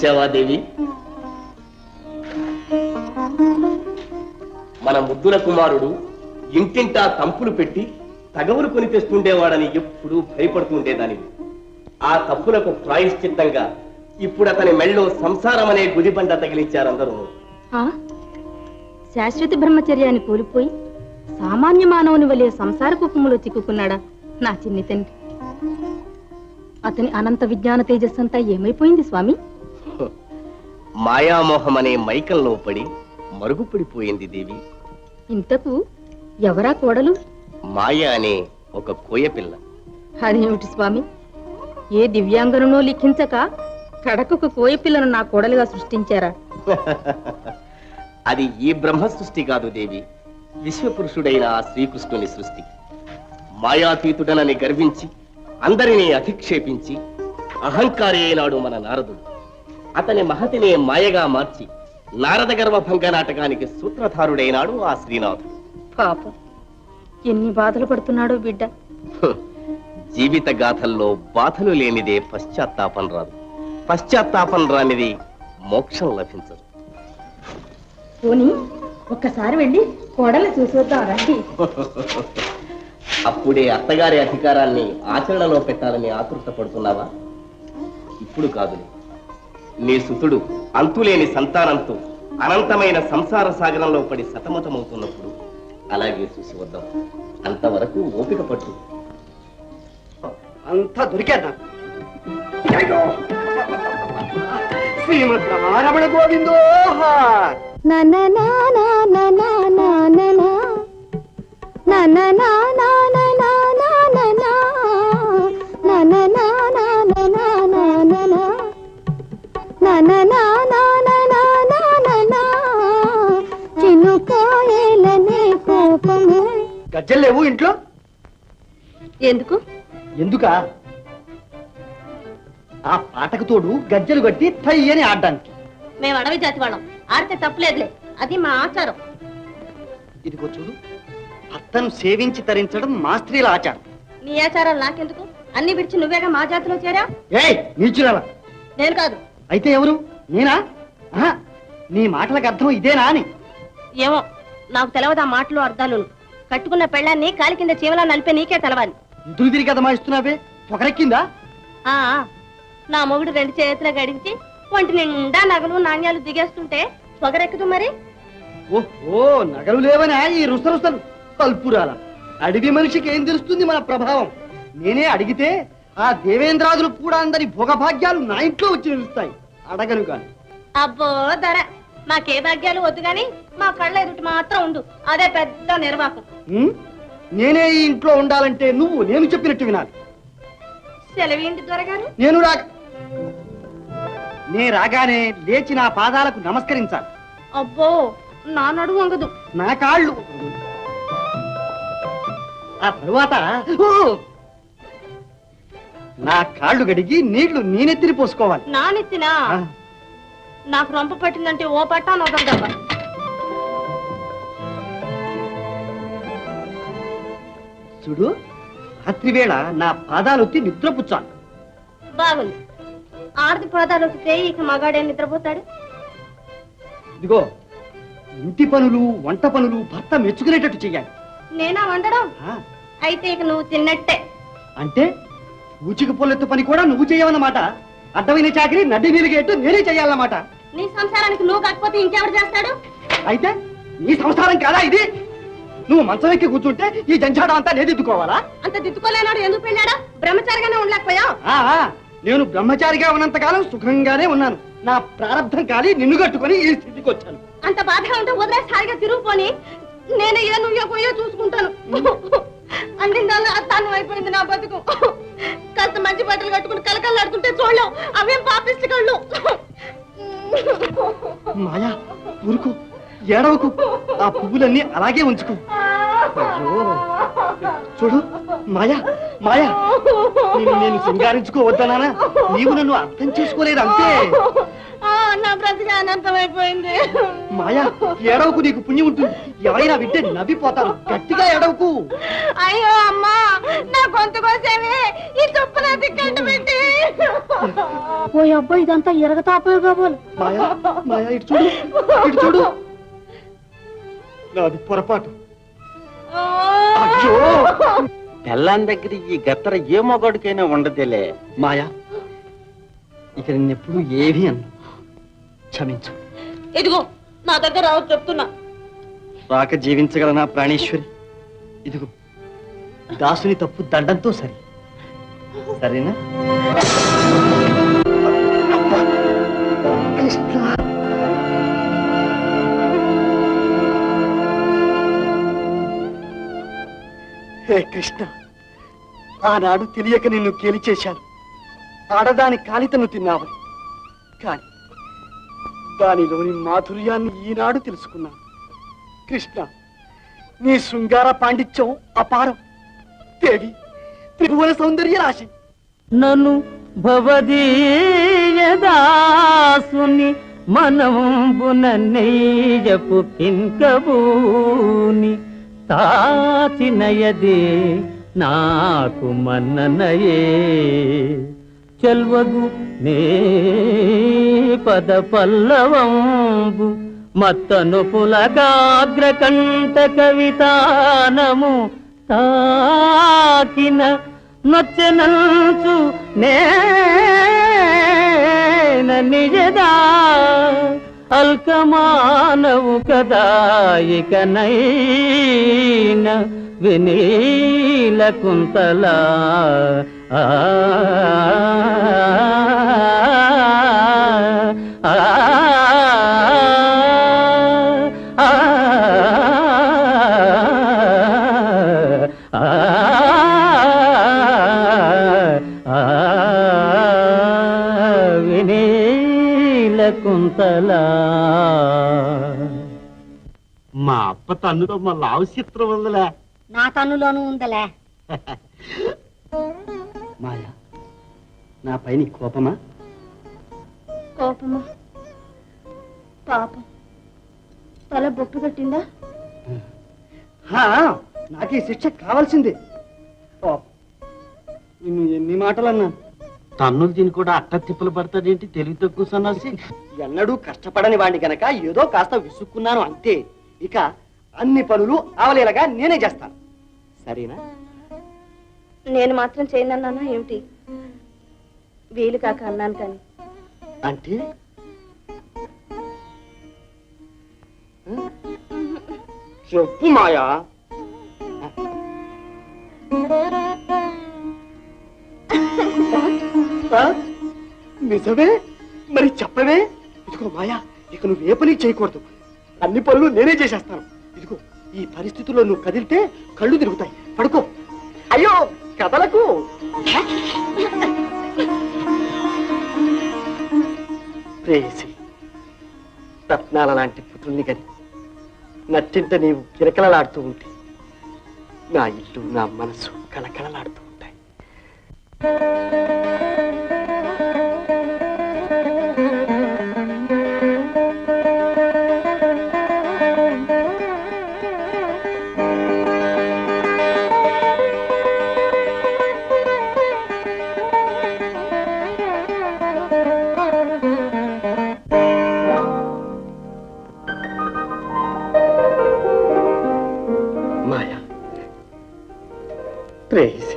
చూసావా దేవి మన ముద్దుల కుమారుడు ఇంటింటా తంపులు పెట్టి తగవులు కొని తెస్తుండేవాడని ఎప్పుడూ భయపడుతుండేదాని ఆ తప్పులకు ప్రాయశ్చిత్తంగా ఇప్పుడు అతని మెళ్ళో సంసారం అనే గుదిబండ తగిలించారందరూ. ఆ? శాశ్వత బ్రహ్మచర్యాన్ని కోల్పోయి సామాన్య మానవుని వలె సంసార కుప్పములో చిక్కుకున్నాడా నా చిన్ని తండ్రి? అతని అనంత విజ్ఞాన తేజస్సంతా ఏమైపోయింది స్వామి? మాయామోహం అనే మైకంలో పడి మరుగుపడిపోయింది దేవి. ఇంతకు ఎవరా కోడలు? మాయ అనే ఒక కోయపిల్ల. అదేమిటి స్వామి? ఏ దివ్యాంగనో లిఖించక కడకొక కోయ పిల్లను నా కోడలుగా సృష్టించారా? అది ఈ బ్రహ్మ సృష్టి కాదు దేవి. విశ్వపురుషుడైన ఆ శ్రీకృష్ణుని సృష్టి. మాయాతీతుడనని గర్వించి అందరినీ అధిక్షేపించి అహంకారి అయినాడు మన నారదుడు. అతని మహతినే మాయగా మార్చి నారద గర్వభంగ నాటకానికి సూత్రధారుడైనాడు ఆ శ్రీనాథుడు. పాపం. ఎన్ని బాధలు పడుతున్నాడో బిడ్డ. జీవిత గాథల్లో బాధలు లేనిదే పశ్చాత్తాపం రాదు. పశ్చాత్తాపం రానిది మోక్షం లభించదు. పోనీ ఒక్కసారి వెళ్ళి కోడల్ని చూసొద్దాం రండి. అప్పుడే అత్తగారి అధికారాన్ని ఆచరణలో పెట్టాలని ఆతృత పడుతున్నావా? ఇప్పుడు కాదులే. నీ సుతుడు అంతులేని సంతానంతో అనంతమైన సంసార సాగరంలో పడి సతమతమవుతున్నప్పుడు అలాగే చూసి వద్దాం అంతవరకు ఓపిక పట్టు అంతా శ్రీమద్ రమణ గోవిందో నా నా నా నా. నా నా నా నా నా గజ్జలు లేవు ఇంట్లో? ఎందుకు? ఎందుకా? ఆ పాటకు తోడు గజ్జలు కట్టి థై అని ఆడడానికి. మేము అడవి జాతి వాళ్ళం. ఆడితే తప్పులేదులే. అది మా ఆచారం. ఇదిగో చూడు. భర్తను సేవించి తరించడం మా స్త్రీల ఆచారం. నీ ఆచారాలు నాకెందుకు? అన్ని విడిచి నువ్వేగా మా జాతిలో చేరా ఏయ్ నీచురాలా నేను కాదు. అయితే ఎవరు? నేనా? ఆహా, నీ మాటలకు అర్థం ఇదేనా అని. ఏమో నాకు తెలవదు ఆ మాటలు అర్థాలు కట్టుకున్న పెళ్ళాన్ని కాలి కింద చీమలా నలిపే నీకే తెలవాలి. ఎదురు తిరిగి కదా మాయిస్తున్నావే పొగరెక్కిందా? ఆ ఆ, నా మొగుడు రెండు చేతులు గడించి ఒంటి నిండా నగలు నాణ్యాలు దిగేస్తుంటే పొగరెక్కదు మరి? ఓహో నగలు లేవనా ఈ రుసరుసలు కల్పురాల అడవి మనిషికి ఏం తెలుస్తుంది మన ప్రభావం? నేనే అడిగితే ఆ దేవేంద్రాదులు కూడా అందరి భోగభాగ్యాలు నా ఇంట్లో వచ్చి నిలుస్తాయి. అడగను కాని అబ్బో ధర మాకే భాగ్యాలు వద్దు గాని మా కళ్ళ ఎదుటి మాత్రం ఉండు. అదే పెద్ద నిర్వాకం. ఉం? నేనే ఈ ఇంట్లో ఉండాలంటే నువ్వు నేను చెప్పినట్టు వినాలి. సెలవేంటి దొరగారు నేను రా నే రాగానే లేచి నా పాదాలకు నమస్కరించాలి. అబ్బో నా నడుము వంగదు. నా కాళ్ళు. ఆ తరువాత! నా కాళ్ళు గడిగి నీళ్ళు నేనెత్తిని పోసుకోవాలి. నా నెత్తినా? ఆ, నాకు రొంప పట్టిందంటే ఓ పట్టా నొదలదబ్బా చూడు రాత్రివేళ నా పాదాలొత్తి నిద్రపుచ్చాలి బాగుంది. ఆడది పాదాలు వస్తే ఇక మగాడే నిద్రపోతాడు? ఇదిగో ఇంటి పనులు వంట పనులు భర్త మెచ్చుకునేటట్టు చెయ్యాలి. నేనా వండడం? ఆ, అయితే ఇక నువ్వు తిన్నట్టే. అంటే పూచిక పొల్లెత్తు పని కూడా నువ్వు చేయవన్నమాట. అడ్డమైన చాకరీ నడ్డి నిలిగేట్టు నేనే చెయ్యాలన్నమాట నీ సంసారానికి నువ్వు కాకపోతే ఇంకెవరు చేస్తాడు? అయితే నీ సంసారం కాదా ఇది? నువ్వు మంచం ఎక్కి కూర్చుంటే ఈ జంచాడం అంతా నేదిద్దుకోవాలా అంత దిద్దుకోలేనాడు ఎందుకు పెళ్ళాడా? బ్రహ్మచారిగానే ఉండలేకపోయావు. ఆ, నేను బ్రహ్మచారిగా ఉన్నంత కాలం సుఖంగానే ఉన్నాను. నా ప్రారంధం కాలి నిన్ను కట్టుకొని ఈ స్థితికి వచ్చాను. అంత బాధగా ఉంటే వదిలేసి హాయిగా తిరుగుపోని నేను ఏ నువ్వో పోయో చూసుకుంటాను. అందిందాలో అత్తాను అయిపోయింది నా బతుకు. కాస్త మంచి బట్టలు కట్టుకుని కలకల్లాడుతుంటే చూడలేం. అవేం పాపిస్తు కళ్ళు. మాయా ఊరుకు ఏడవకు. ఆ పువ్వులన్నీ అలాగే ఉంచుకో. అయ్యో. చూడు మాయా మాయా. నేను సింగారించుకోవద్దనా నీవు నన్ను అర్థం చేసుకోలేదు అంతే. నా బ్రతికి అనంతమైపోయింది మాయా ఏడవకు నీకు పుణ్యం ఉంటుంది. ఎవరైనా వింటే నవ్విపోతారు. గట్టిగా ఏడవకు. అయ్యో అమ్మా నా గొంతు కోసేవి ఈ తుప్పుల ఓ అబ్బాయి ఇదంతా ఎరగతాపోయి కాబోలు మాయా మాయా ఇటు చూడు ఇటు చూడు. నాది పొరపాటు. అయ్యో! పెళ్ళాన్ దగ్గర ఈ గత్తర ఏ మొగాడికైనా ఉండదేలే. మాయా ఇక నిన్నెప్పుడు ఏమీ అన్న. క్షమించు. ఇదిగో నా దగ్గర రావద్దు చెప్తున్నా. రాక జీవించగల నా ప్రాణేశ్వరి. ఇదిగో దాసుని తప్పు దండంతో సరి. సరేనా? కృష్ణ! హే కృష్ణ! ఆనాడు తెలియక నిన్ను కేలి చేశాను ఆడదాని కాలితను తిన్నావని. కాని దానిలోని మాధుర్యాన్ని ఈనాడు తెలుసుకున్నాను కృష్ణ నీ శృంగార పాండిత్యం అపారం. దేవి త్రిభువన సౌందర్య రాశి. నను భవదీయదాసుని మనంబున నెయ్యపు పింకబూని తాచినయదే నాకు మన్ననయే. చెల్వగు నే పద పల్లవంబు మత్తను పులగాగ్రకంఠ కవితానము తాకిన నొచ్చనంచు నేన నిజదా అల్కమానవు కదా ఇక నైన వినీల కుంతలా. ఆ, కుంతల మా అప్ప తన్నులో మా లావు చిత్రం ఉందిలే. నా తన్నులోనూ ఉందలే. మాయా నా పైన కోపమా? కోపమా? పాపం. తల బొట్టు కట్టిందా? హా, నాకు ఈ శిక్ష కావాల్సిందే. పాపం. నిన్ను ఎన్ని మాటలన్నా. తన్నులు తిని కూడా అట్ట తిప్పలు పడతాడేంటి? తెలివి తక్కువ సన్నాసి ఎన్నడూ కష్టపడని వాడిని గనక ఏదో కాస్త విసుక్కున్నాను అంతే. ఇక అన్ని పనులు అవలేలగా నేనే చేస్తాను. సరేనా? నేను మాత్రం చేయనన్నానా ఏమిటి? వీలు కాక అన్నాను కానీ. అంటే? చెప్పు మాయా. నిజమే మరి చెప్పవే? ఇదిగో మాయా ఇక నువ్వు ఏ పని చేయకూడదు. అన్ని పనులు నేనే చేసేస్తాను. ఇదిగో ఈ పరిస్థితుల్లో నువ్వు కదిలితే కళ్ళు తిరుగుతాయి. పడుకో. అయ్యో కదలకు. ప్రేయసి రత్నాల లాంటి పుత్రుల్ని గని నట్టింట నీవు కిరకలలాడుతూ ఉంటే నా ఇల్లు నా మనసు కలకలలాడుతూ ఉంటాయి. 3.